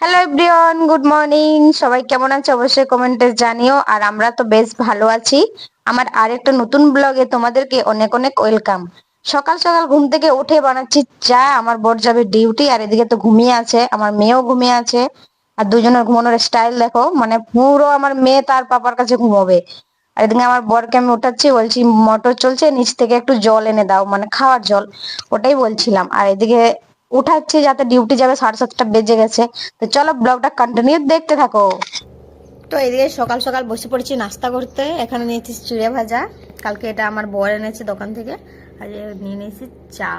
Hello everyone good morning সবাই কেমন আছে? অবশ্যই কমেন্টে জানিও। আর আমরা তো বেশ ভালো আছি। আমার আরেকটা নতুন ব্লগে তোমাদেরকে অনেক অনেক ওয়েলকাম। সকাল সকাল ঘুম থেকে উঠে বানাচ্ছি চা। আমার বর যাবে ডিউটি, আর এদিকে তো ঘুমিয়ে আছে। আমার মেয়েও ঘুমিয়ে আছে। আর দুজনের ঘুমানোর স্টাইল দেখো। মানে পুরো আমার মেয়ে তার পাপার কাছে ঘুমাবে। আর এদিকে আমার বরকে আমি উঠাচ্ছি। বলছি, মোটর চলছে, নিচ থেকে একটু জল এনে দাও। মানে খাওয়ার জল। ওটাই বলছিলাম। আর এদিকে উঠাচ্ছি যাতে ডিউটি যাবে সাড়ে সাতটা বেজে গেছে। তো চলো ব্লগটা কন্টিনিউ দেখতে থাকো। তো এদিকে সকাল সকাল বসে পড়েছি নাস্তা করতে। এখানে নিয়েছি চিড়ে ভাজা। কালকে এটা আমার বর এনেছে দোকান থেকে। আর নিয়ে নিয়েছি চা।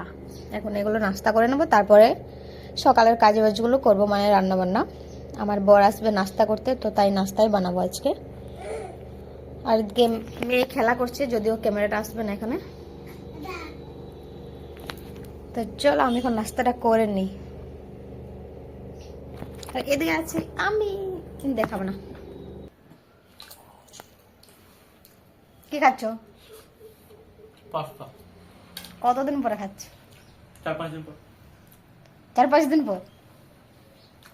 এখন এগুলো নাস্তা করে নেব। তারপরে সকালের কাজ বাজগুলো করব মানে রান্না বান্না আমার বর আসবে নাস্তা করতে, তো তাই নাস্তাই বানাবো আজকে। আর গেম মেয়ে খেলা করছে, যদিও ক্যামেরাটা আসবে না এখানে। তো চলো আমি এখন নাস্তাটা করে নিই। আর এদিকে আছে আমি কিন্তু দেখাবো না। কি খাচ্ছ? পাস্তা। কতদিন পরে খাচ্ছ? চার পাঁচ দিন পর। চার পাঁচ দিন পর?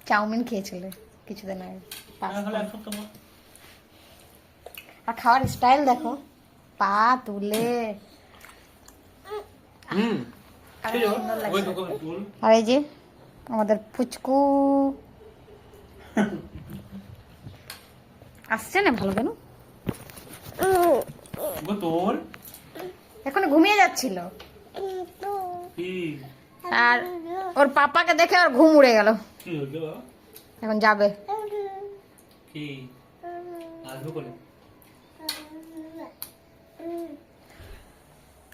চাউমিন খেয়েছিলে কিছুদিন আগে হ্যাঁ, আর খাওয়ার স্টাইল দেখো পা তুলে। হুম। আর এই যে আমাদের ফুচকু আসছে না ভালো কেন? এখন ঘুমিয়ে যাচ্ছিল। আর ওর পাপাকে দেখে আর ঘুম উড়ে গেল। কি হলো? বাবা? এখন যাবে। কি? আসবে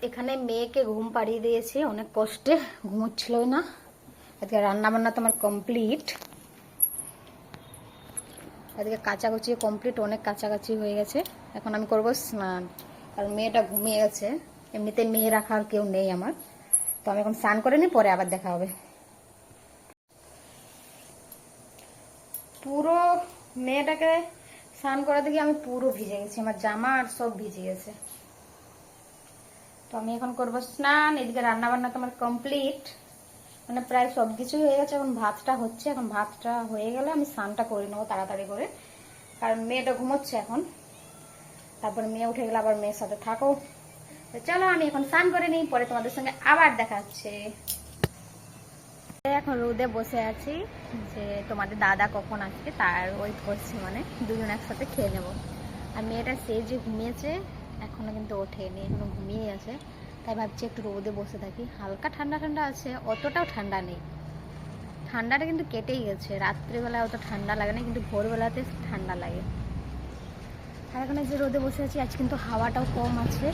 এখানে মেয়েকে ঘুম পাড়িয়ে দিয়েছি, অনেক কষ্টে ঘুমোচ্ছিল না। আজকে রান্না বান্না তো আমার কমপ্লিট আজকে কাচাকুচি কমপ্লিট অনেক কাছাকাছি হয়ে গেছে। এখন আমি করব স্নান। আর মেয়েটা ঘুমিয়ে গেছে। এমনিতে মেয়ে রাখার কেউ নেই আমার। তো আমি এখন স্নান করে নিই, পরে আবার দেখা হবে। পুরো মেয়েটাকে স্নান করা গিয়ে আমি পুরো ভিজে গেছি। আমার জামা আর সব ভিজে গেছে। তো আমি এখন করব স্নান, এদিকে রান্না বান্না তো আমার কমপ্লিট মানে প্রায় সব কিছুই হয়ে গেছে, এখন ভাতটা হচ্ছে, এখন ভাতটা হয়ে গেলে আমি স্নানটা করে নেব তাড়াতাড়ি করে। কারণ মেয়েটা ঘুমোচ্ছে এখন। তারপর মেয়ে উঠে গেলে আবার মেয়ের সাথে থাকো। তো চলো, আমি এখন স্নান করে নিই, পরে তোমাদের সঙ্গে আবার দেখা হচ্ছে। এখন রোদে বসে আছি যে তোমাদের দাদা কখন আসবে, তার ওয়েট করছি মানে দুজন একসাথে খেয়ে নেব। আর মেয়েটা সে যে ঘুমিয়েছে এখনও কিন্তু ওঠেনি, এখনও ঘুমিয়ে আছে। তাই ভাবছি একটু রোদে বসে থাকি। হালকা ঠান্ডা ঠান্ডা আছে, অতটাও ঠান্ডা নেই। ঠান্ডাটা কিন্তু কেটেই গেছে। রাত্রিবেলায় অত ঠান্ডা লাগে না, কিন্তু ভোরবেলাতে ঠান্ডা লাগে। আর এখানে যে রোদে বসে আছি, আজ কিন্তু হাওয়াটাও কম আছে।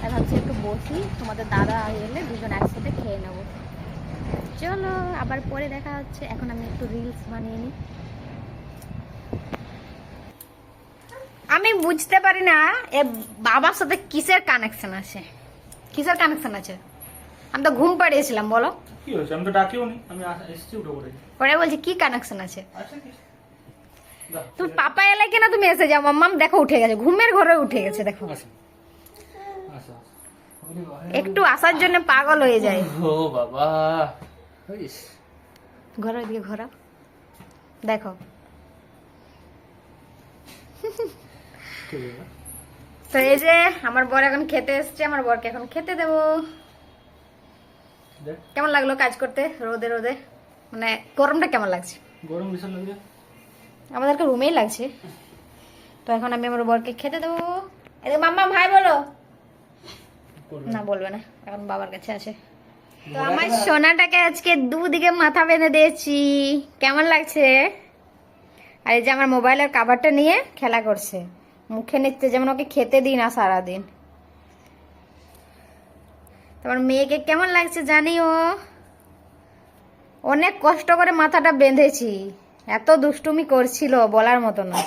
তাই ভাবছি একটু বসি, তোমাদের দাদা এলে দুজন একসাথে খেয়ে নেব। চলো, আবার পরে দেখা হচ্ছে। এখন আমি একটু রিলস বানিয়ে নিই। আমি বুঝতে পারি না এ বাবার সাথে কিসের কানেকশন আছে? কিসের কানেকশন আছে? আমি তো ঘুম পাড়িয়েছিলাম বলো। কি হয়েছে? আমি তো ডাকিও নি আমি এসেছি উঠে পড়ে। পরে বলছি কি কানেকশন আছে? আচ্ছা কি যা, তুমি পাপা এলে কিনা তুমি এসে যাও? মাম্মাম দেখো উঠে গেছে। ঘুমের ঘরে উঠে গেছে দেখো। ওরে বাবা। একটু আসার জন্য পাগল হয়ে যায়। ও বাবা। ঘরে ওইদিকে ঘোরা দেখো? তো এই যে আমার বর এখন খেতে এসছে আমার বরকে এখন খেতে দেবো। কেমন লাগল কাজ করতে? রোদে রোদে? মানে গরমটা কেমন লাগছে? গরম ভীষণ লাগছে আমাদেরকে রুমেই লাগছে। তো এখন আমি আমার বরকে খেতে দেবো। এদিকে মাম্মা ভাই বলো। না বলবে না। এখন বাবার কাছে আছে। তো আমার সোনাটাকে আজকে দুদিকে মাথা বেঁধে দিয়েছি। কেমন লাগছে? আর এই যে আমার মোবাইলের কাভারটা নিয়ে খেলা করছে। মুখে নিচ্ছে, যেমন ওকে খেতে দিই না সারাদিন। তোমার মেয়েকে কেমন লাগছে জানিও? অনেক কষ্ট করে মাথাটা বেঁধেছি। এত দুষ্টুমি করছিল বলার মতো না।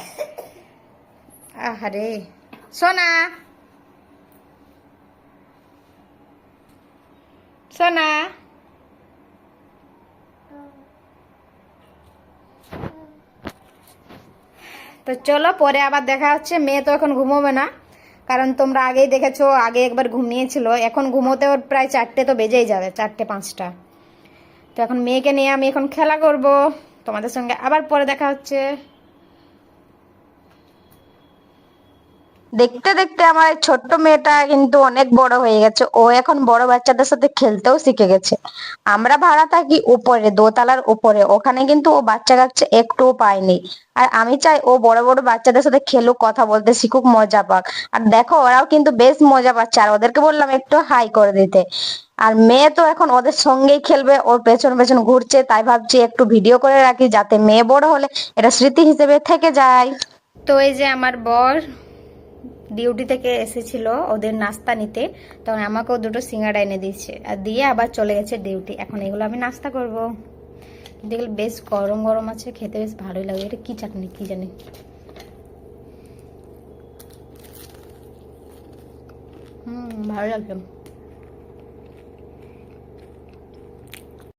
আহারে, সোনা। সোনা। তো চলো, পরে আবার দেখা হচ্ছে। মেয়ে তো এখন ঘুমোবে না। কারণ তোমরা আগেই দেখেছ, আগে একবার ঘুমিয়েছিল এখন ঘুমোতে ওর প্রায় চারটে তো বেজেই যাবে, চারটে পাঁচটা। তো এখন মেয়েকে নিয়ে আমি এখন খেলা করব। তোমাদের সঙ্গে আবার পরে দেখা হচ্ছে। দেখতে দেখতে আমার এই ছোট্ট মেয়েটা কিন্তু অনেক বড় হয়ে গেছে। ও এখন বড় বাচ্চাদের সাথে খেলতেও শিখে গেছে। আমরা ভাড়া থাকি উপরে, দোতলার উপরে। ওখানে কিন্তু ও বাচ্চা কাচ্চা একটুও পায়নি। আর আমি চাই ও বড় বড় বাচ্চাদের সাথে খেলুক, কথা বলতে শিখুক, মজা পাক। আর দেখো, ওরাও কিন্তু বেশ মজা পাচ্ছে। আর ওদেরকে বললাম একটু হাই করে দিতে। আর মেয়ে তো এখন ওদের সঙ্গেই খেলবে, ওর পেছন পেছন ঘুরছে। তাই ভাবছি একটু ভিডিও করে রাখি, যাতে মেয়ে বড় হলে এটা স্মৃতি হিসেবে থেকে যায়। তো এই যে আমার বর ডিউটি থেকে এসেছিল ওদের নাস্তা নিতে, তখন আমাকেও দুটো সিঙ্গাড়া এনে দিয়েছে। আর দিয়ে আবার চলে গেছে ডিউটি। এখন এগুলো আমি নাস্তা করব। দেখলে বেশ গরম গরম আছে, খেতে বেশ ভালোই লাগে। এটা কি চাটনি, কি জানি। হুম, ভালো লাগছে